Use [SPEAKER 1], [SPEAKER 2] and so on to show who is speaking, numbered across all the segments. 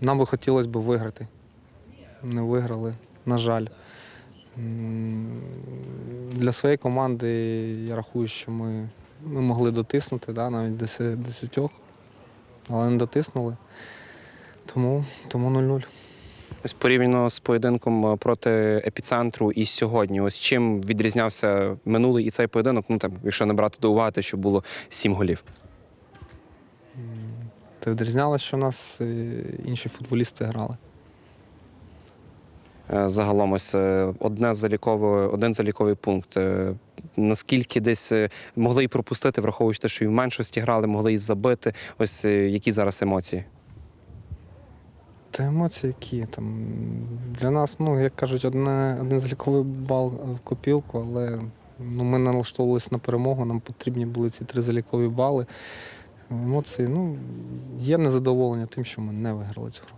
[SPEAKER 1] Нам би хотілося б виграти. Не виграли, на жаль. Для своєї команди я рахую, що ми, ми могли дотиснути, да, навіть деся- десятьох, але не дотиснули. Тому, тому 0-0.
[SPEAKER 2] Ось порівняно з поєдинком е, проти епіцентру і сьогодні. Ось чим відрізнявся минулий і цей поєдинок, ну там, якщо не брати до уваги, що було сім голів.
[SPEAKER 1] Та відрізнялося, що у нас е, інші футболісти грали.
[SPEAKER 2] Е, Загалом, ось е, одне залікове, один заліковий пункт. Наскільки десь могли й пропустити, враховуючи те, що і в меншості грали, могли і забити. Ось які зараз емоції?
[SPEAKER 1] Та емоції які там. Для нас, ну, як кажуть, одне, один заліковий бал в копілку, але ну, ми налаштовувалися на перемогу, нам потрібні були ці три залікові бали. Емоції, ну, є незадоволення тим, що ми не виграли цю гру.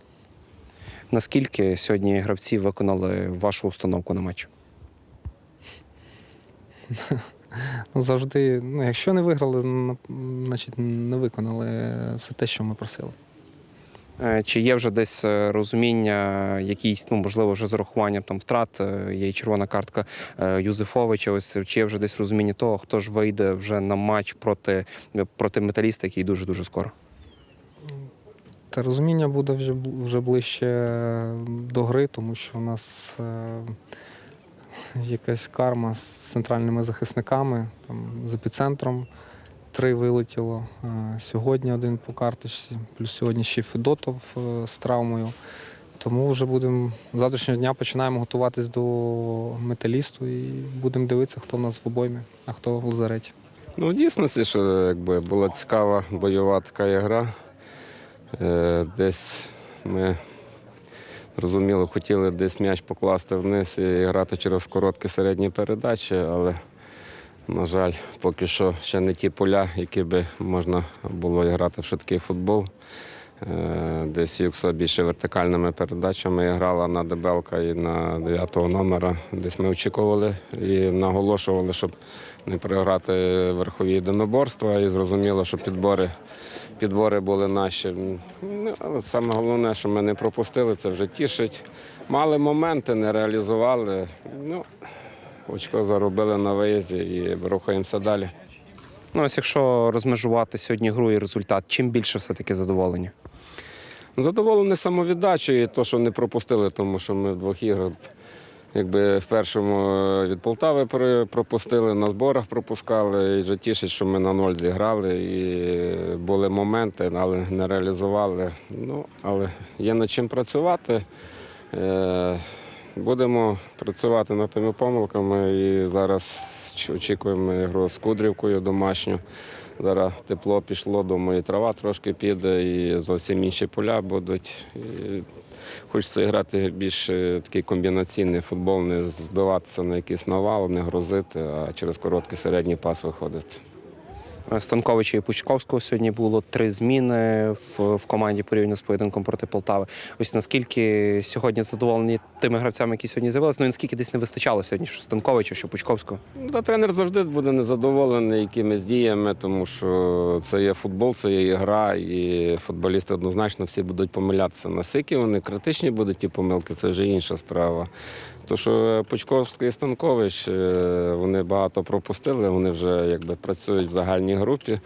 [SPEAKER 2] Наскільки сьогодні гравці виконали вашу установку на матч?
[SPEAKER 1] Ну, завжди, ну, якщо не виграли, значить не виконали все те, що ми просили.
[SPEAKER 2] Е, Чи є вже десь е, розуміння, якісь, ну можливо, вже з урахуванням там втрат, е, є червона картка Юзефовича. Ось чи є вже десь розуміння того, хто ж вийде вже на матч проти, проти металіста, який дуже дуже скоро.
[SPEAKER 1] Та розуміння буде вже, вже ближче до гри, тому що у нас е, якась карма з центральними захисниками, там, з епіцентром три вилетіло. Е, сьогодні один по карточці, плюс сьогодні ще Федотов е, з травмою. Тому вже будемо завтрашнього дня починаємо готуватись до металісту і будемо дивитися, хто в нас в обоймі, а хто в лазареті.
[SPEAKER 3] Ну, дійсно, це що якби була цікава бойова така гра. Е, десь ми розуміло, хотіли десь м'яч покласти вниз і грати через короткі середні передачі, але, на жаль, поки що ще не ті поля, які би можна було грати в швидкий футбол. Е, Десь Юкса більше вертикальними передачами грала на Дебелка і на 9 номера. Десь ми очікували і наголошували, щоб не програти верхові єдиноборства. І зрозуміло, що підбори, підбори були наші. Ну, але саме головне, що ми не пропустили, це вже тішить. Мали моменти, не реалізували. Ну, очко заробили на виїзді і рухаємося далі.
[SPEAKER 2] Ну ось якщо розмежувати сьогодні гру і результат, чим більше все-таки задоволення?
[SPEAKER 3] Задоволений самовіддачею і то, що не пропустили, тому що ми в двох іграх, якби в першому е, від Полтави пропустили, на зборах пропускали. І вже тішить, що ми на ноль зіграли. І були моменти, але не реалізували. Ну, але є над чим працювати. Будемо працювати над тими помилками і зараз очікуємо ігру з Кудрівкою домашню. Зараз тепло пішло, думаю, і трава трошки піде, і зовсім інші поля будуть. І хочеться грати більш е, такий комбінаційний футбол, не збиватися на якийсь навал, не грозити, а через короткий середній пас виходити.
[SPEAKER 2] Станковича і Пучковського сьогодні було три зміни в, в команді порівняно з поєдинком проти Полтави. Ось наскільки сьогодні задоволені тими гравцями, які сьогодні з'явилися, ну і наскільки десь не вистачало сьогодні, що Станковича, що Пучковського.
[SPEAKER 3] Ну, Та тренер завжди буде незадоволений якимись діями, тому що це є футбол, це є гра, і футболісти однозначно всі будуть помилятися. Наскільки вони критичні будуть ті помилки, це вже інша справа. То, що Пучковський і Станкович, е, вони багато пропустили, вони вже якби працюють в загальній групі,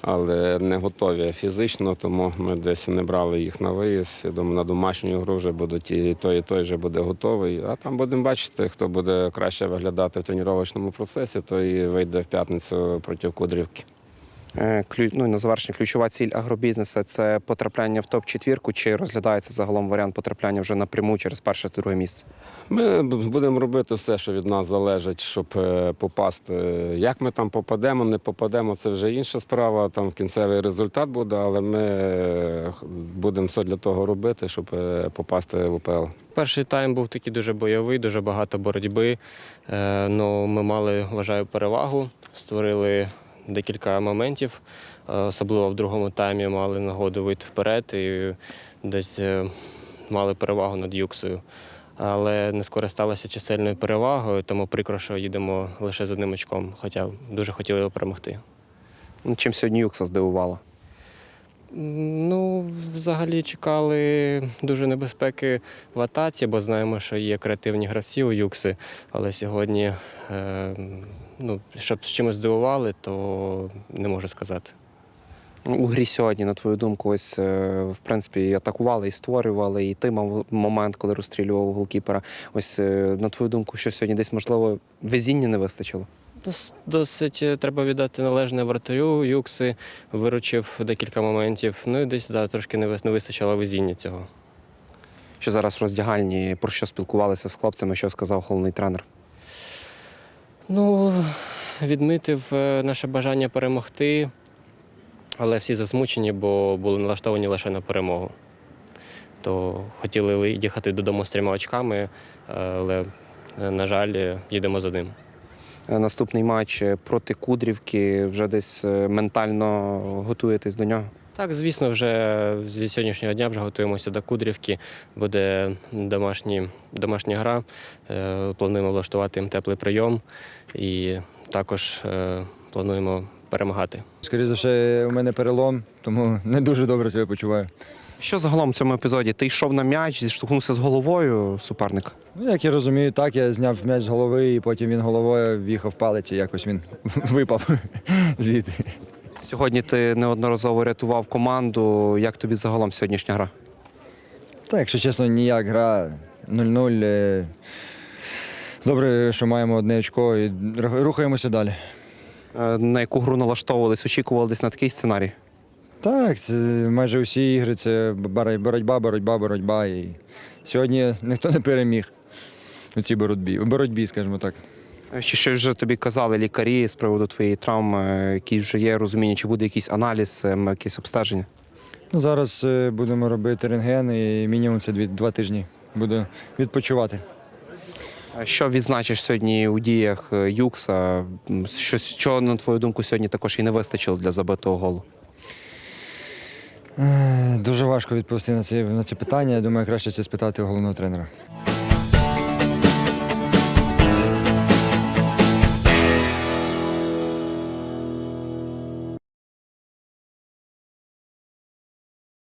[SPEAKER 3] але не готові фізично, тому ми десь не брали їх на виїзд. Я думаю, на домашню гру вже будуть і той, і той вже буде готовий. А там будемо бачити, хто буде краще виглядати в тренувальному процесі, той вийде в п'ятницю проти Кудрівки.
[SPEAKER 2] Е. Ну, на завершення ключова ціль агробізнесу це потрапляння в топ-четвірку, чи розглядається загалом варіант потрапляння вже напряму через перше та друге місце?
[SPEAKER 3] Ми будемо робити все, що від нас залежить, щоб е, попасти. Як ми там попадемо, не попадемо, це вже інша справа. Там кінцевий результат буде, але ми е, будемо все для того робити, щоб попасти в УПЛ.
[SPEAKER 4] Перший тайм був такий дуже бойовий, дуже багато боротьби. Ну, ми мали, вважаю, перевагу, створили декілька моментів. Е, Особливо в другому таймі мали нагоду вийти вперед і десь е, мали перевагу над Юксою. Але не скористалися чисельною перевагою, тому прикро, що їдемо лише з одним очком, хоча дуже хотіли його перемогти.
[SPEAKER 2] Ну, Чим сьогодні Юкса здивувала?
[SPEAKER 4] Ну, взагалі чекали дуже небезпеки в атаці, бо знаємо, що є креативні гравці у Юкси. Але сьогодні, е, ну, щоб з чимось здивували, то не можу сказати.
[SPEAKER 2] У грі сьогодні, на твою думку, ось е, в принципі атакували, і створювали, і ти мав момент, коли розстрілював голкіпера. Ось е, на твою думку, що сьогодні десь можливо везіння не вистачило?
[SPEAKER 4] Дос- Досить е, треба віддати належне вратарю. Юкси виручив декілька моментів. Ну і десь да, трошки не вис- не вистачило везіння цього.
[SPEAKER 2] Що зараз в роздягальні, про що спілкувалися з хлопцями, що сказав головний тренер?
[SPEAKER 4] Ну, відмітив е, наше бажання перемогти, але всі засмучені, бо були налаштовані лише на перемогу. То хотіли їхати додому з трьома очками, е, але, на жаль, їдемо з одним.
[SPEAKER 2] Е, Наступний матч е, проти Кудрівки вже десь е, ментально готуєтесь до нього.
[SPEAKER 4] Так, звісно, вже з сьогоднішнього дня вже готуємося до Кудрівки. Буде домашні, домашня гра. Плануємо влаштувати їм теплий прийом і також плануємо перемагати.
[SPEAKER 5] Скоріше за все, у мене перелом, тому не дуже добре себе почуваю.
[SPEAKER 2] Що загалом в цьому епізоді? Ти йшов на м'яч, зіштовхнувся з головою суперника.
[SPEAKER 5] Ну, як я розумію, так, я зняв м'яч з голови, і потім він головою в'їхав палець, і якось він випав звідти.
[SPEAKER 2] Сьогодні ти неодноразово рятував команду. Як тобі загалом сьогоднішня гра?
[SPEAKER 5] Так, якщо чесно, ніяк гра 0-0. е, Добре, що маємо одне очко і рухаємося далі.
[SPEAKER 2] Е, На яку гру налаштовувались? Очікували десь на такий сценарій?
[SPEAKER 5] Так, це майже усі ігри це боротьба, боротьба, боротьба. І сьогодні ніхто не переміг у цій боротьбі, у боротьбі, скажімо так.
[SPEAKER 2] Чи щось вже тобі казали лікарі з приводу твоєї травми, які вже є розуміння, чи буде якийсь аналіз, ем, якесь обстеження?
[SPEAKER 5] Ну, зараз е, будемо робити рентген і мінімум це два тижні. Буду відпочивати.
[SPEAKER 2] Що відзначиш сьогодні у діях е, Юкса? Щось, що, на твою думку, сьогодні також і не вистачило для забитого голу?
[SPEAKER 5] Е, Дуже важко відповісти на це, на це питання. Я думаю, краще це спитати головного тренера.